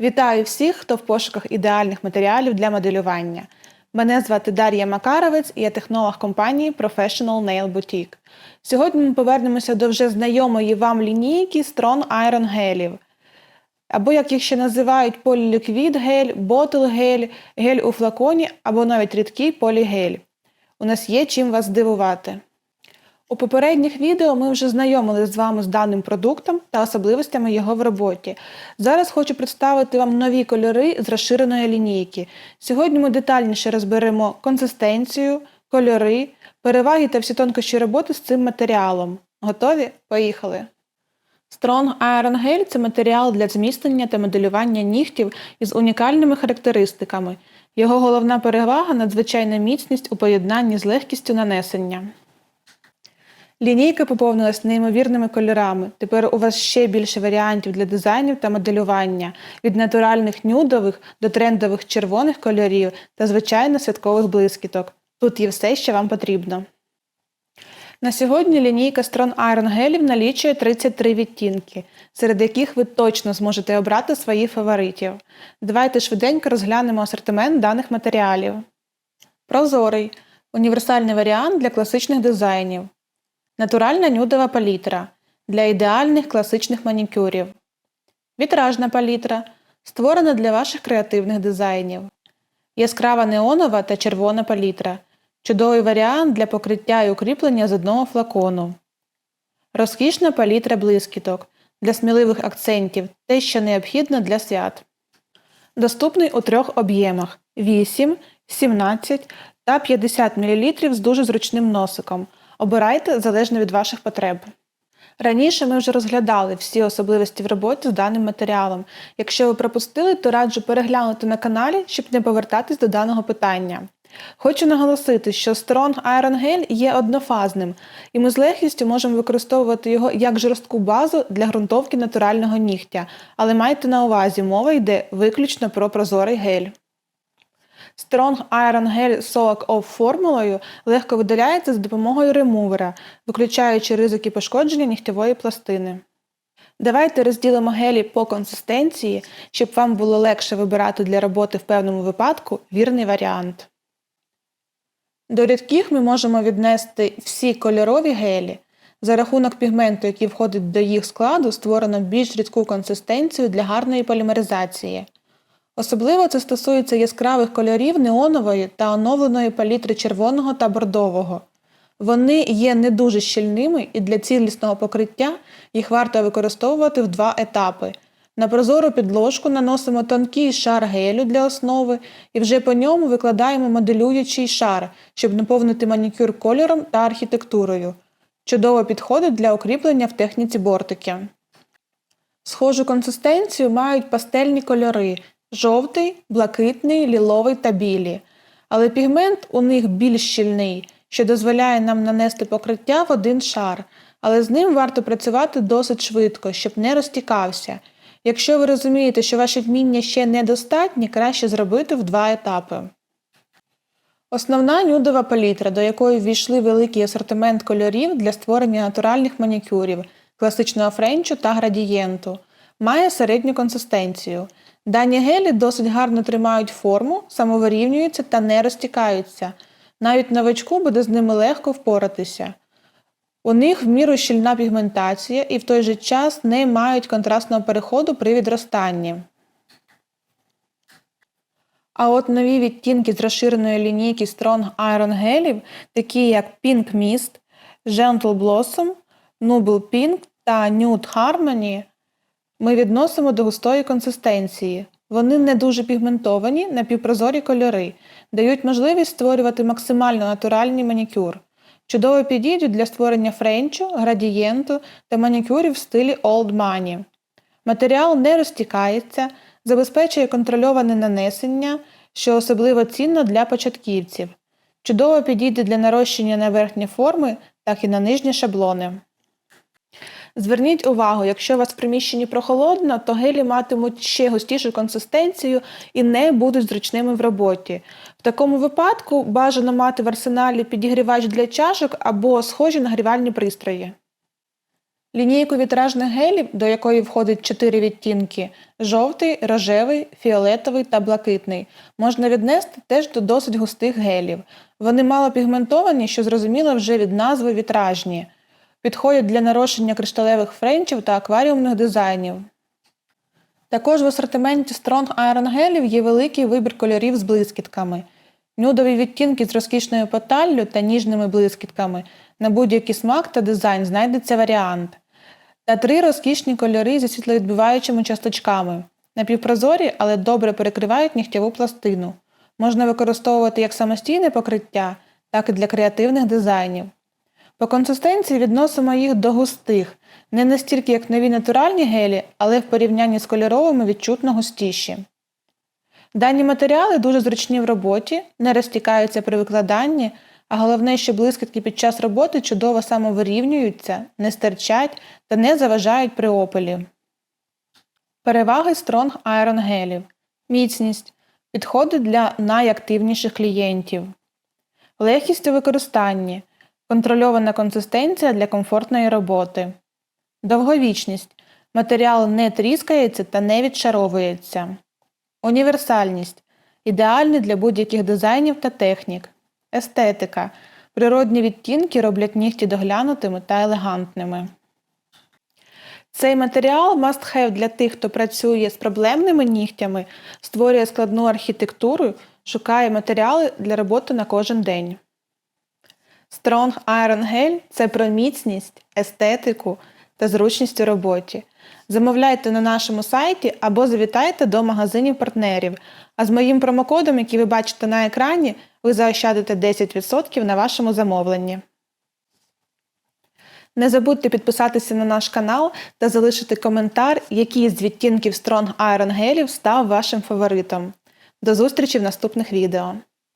Вітаю всіх, хто в пошуках ідеальних матеріалів для моделювання. Мене звати Дар'я Макаровець і я технолог компанії Professional Nail Boutique. Сьогодні ми повернемося до вже знайомої вам лінійки Strong Iron гелів. Або, як їх ще називають, поліліквід гель, ботл гель, гель у флаконі або навіть рідкий полігель. У нас є чим вас здивувати. У попередніх відео ми вже знайомилися з вами з даним продуктом та особливостями його в роботі. Зараз хочу представити вам нові кольори з розширеної лінійки. Сьогодні ми детальніше розберемо консистенцію, кольори, переваги та всі тонкощі роботи з цим матеріалом. Готові? Поїхали! Strong Iron Gel – це матеріал для зміцнення та моделювання нігтів із унікальними характеристиками. Його головна перевага надзвичайна міцність у поєднанні з легкістю нанесення. Лінійка поповнилась неймовірними кольорами. Тепер у вас ще більше варіантів для дизайнів та моделювання від натуральних нюдових до трендових червоних кольорів та звичайно святкових блискіток. Тут є все, що вам потрібно. На сьогодні лінійка Strong Iron гелів налічує 33 відтінки, серед яких ви точно зможете обрати своїх фаворитів. Давайте швиденько розглянемо асортимент даних матеріалів. Прозорий універсальний варіант для класичних дизайнів. Натуральна нюдова палітра для ідеальних класичних манікюрів. Вітражна палітра створена для ваших креативних дизайнів. Яскрава неонова та червона палітра. Чудовий варіант для покриття і укріплення з одного флакону. Розкішна палітра блискіток для сміливих акцентів те, що необхідно для свят. Доступний у трьох об'ємах 8, 17 та 50 мл з дуже зручним носиком. Обирайте залежно від ваших потреб. Раніше ми вже розглядали всі особливості в роботі з даним матеріалом. Якщо ви пропустили, то раджу переглянути на каналі, щоб не повертатись до даного питання. Хочу наголосити, що Strong Iron Gel є однофазним, і ми з легкістю можемо використовувати його як жорстку базу для ґрунтовки натурального нігтя, але майте на увазі, мова йде виключно про прозорий гель. Strong Iron Gel Soak Off формулою легко видаляється з допомогою ремувера, виключаючи ризики пошкодження нігтєвої пластини. Давайте розділимо гелі по консистенції, щоб вам було легше вибирати для роботи в певному випадку вірний варіант. До рідких ми можемо віднести всі кольорові гелі. За рахунок пігменту, який входить до їх складу, створено більш рідку консистенцію для гарної полімеризації. Особливо це стосується яскравих кольорів неонової та оновленої палітри червоного та бордового. Вони є не дуже щільними і для цілісного покриття їх варто використовувати в два етапи. На прозору підложку наносимо тонкий шар гелю для основи і вже по ньому викладаємо моделюючий шар, щоб наповнити манікюр кольором та архітектурою. Чудово підходить для укріплення в техніці бортики. Схожу консистенцію мають пастельні кольори жовтий, блакитний, ліловий та білі. Але пігмент у них більш щільний, що дозволяє нам нанести покриття в один шар, але з ним варто працювати досить швидко, щоб не розтікався. Якщо ви розумієте, що ваші вміння ще недостатні, краще зробити в два етапи. Основна нюдова палітра, до якої ввійшли великий асортимент кольорів для створення натуральних манікюрів, класичного френчу та градієнту, має середню консистенцію. Дані гелі досить гарно тримають форму, самовирівнюються та не розтікаються. Навіть новачку буде з ними легко впоратися. У них в міру щільна пігментація і в той же час не мають контрастного переходу при відростанні. А от нові відтінки з розширеної лінійки Strong Iron гелів, такі як Pink Mist, Gentle Blossom, Nubble Pink та Nude Harmony, ми відносимо до густої консистенції. Вони не дуже пігментовані, напівпрозорі кольори, дають можливість створювати максимально натуральний манікюр. Чудово підійдуть для створення френчу, градієнту та манікюрів в стилі Old Money. Матеріал не розтікається, забезпечує контрольоване нанесення, що особливо цінно для початківців. Чудово підійде для нарощення на верхні форми, так і на нижні шаблони. Зверніть увагу, якщо у вас в приміщенні прохолодно, то гелі матимуть ще густішу консистенцію і не будуть зручними в роботі. В такому випадку бажано мати в арсеналі підігрівач для чашок або схожі нагрівальні пристрої. Лінійку вітражних гелів, до якої входить 4 відтінки жовтий, рожевий, фіолетовий та блакитний, можна віднести теж до досить густих гелів. Вони мало пігментовані, що зрозуміло вже від назви вітражні. Підходять для нарощення кришталевих френчів та акваріумних дизайнів. Також в асортименті Strong Iron гелів є великий вибір кольорів з блискітками. Нюдові відтінки з розкішною поталлю та ніжними блискітками. На будь-який смак та дизайн знайдеться варіант. Та три розкішні кольори зі світловідбиваючими часточками. Напівпрозорі, але добре перекривають нігтєву пластину. Можна використовувати як самостійне покриття, так і для креативних дизайнів. По консистенції відносимо їх до густих, не настільки як нові натуральні гелі, але в порівнянні з кольоровими відчутно густіші. Дані матеріали дуже зручні в роботі, не розтікаються при викладанні, а головне, що блискітки під час роботи чудово самовирівнюються, не стирчать та не заважають при опилі. Переваги Strong Iron гелів. Міцність. Підходить для найактивніших клієнтів. Легкість у використанні. Контрольована консистенція для комфортної роботи. Довговічність. Матеріал не тріскається та не відшаровується. Універсальність. Ідеальний для будь-яких дизайнів та технік. Естетика. Природні відтінки роблять нігті доглянутими та елегантними. Цей матеріал must have для тих, хто працює з проблемними нігтями, створює складну архітектуру, шукає матеріали для роботи на кожен день. Strong Iron Gel – це про міцність, естетику та зручність у роботі. Замовляйте на нашому сайті або завітайте до магазинів партнерів. А з моїм промокодом, який ви бачите на екрані, ви заощадите 10% на вашому замовленні. Не забудьте підписатися на наш канал та залишити коментар, який з відтінків Strong Iron гелів став вашим фаворитом. До зустрічі в наступних відео!